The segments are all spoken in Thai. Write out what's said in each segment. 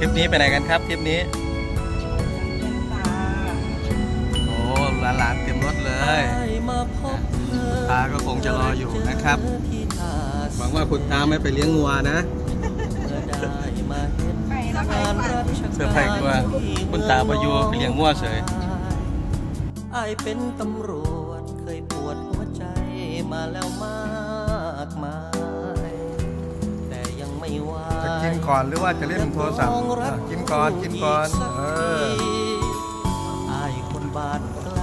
ทริปนี้ไปไหนกันครับทริปนี้ โอ้หลานๆเต็มรถเลย ตาก็คงจะรออยู่นะครับ หวังว่าคุณตาไม่ไปเลี้ยงงัวนะไปแล้วไปฝันเสื้อร์ไผ่กว่าคุณตาประยูไปเลี้ยงงัวเฉยอายเป็นตำรวจเคยปวดหัวใจมาแล้วมา กินก่อนหรือว่าจะเล่นโทรศัพท์อะกินก่อนกินก่อนเอออายคนบ้านไกล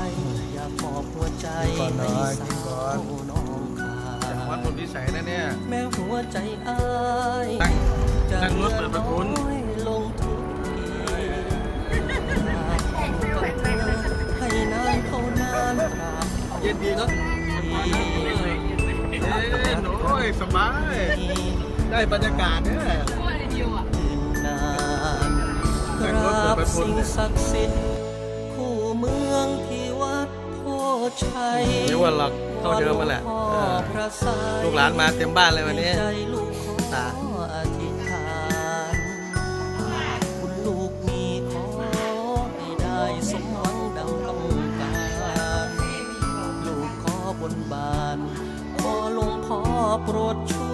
อยากมอบหัวใจกินก่อนหน่อยให้กินก่อนสาวน้องคาจากวัดบนวิสัยนะเนี่ยแม้หัวใจอายนั่งจะนั่งรถเปิดประทุนน้อยลงทุกทีกับเธอให้นานเท่านานตราบเย็นดีเนาะเอ๊ะโอ้ยสบายได้บรรยากาศเนี่ยนาน กราบสิ่งศักดิ์สิทธิ์คู่เมืองที่วัดโพชัยเดี๋ยววันหลักเท่าเดิมมาแหละขอเออพระสัยลูกหลานมาเต็มบ้านเลยวันนี้ใจลูกขอตาอธิษฐานหากคุณลูกมีขอให้ได้สมหวังดังต้องการลูกขอบนบานขอหลวงพ่อโปรดช่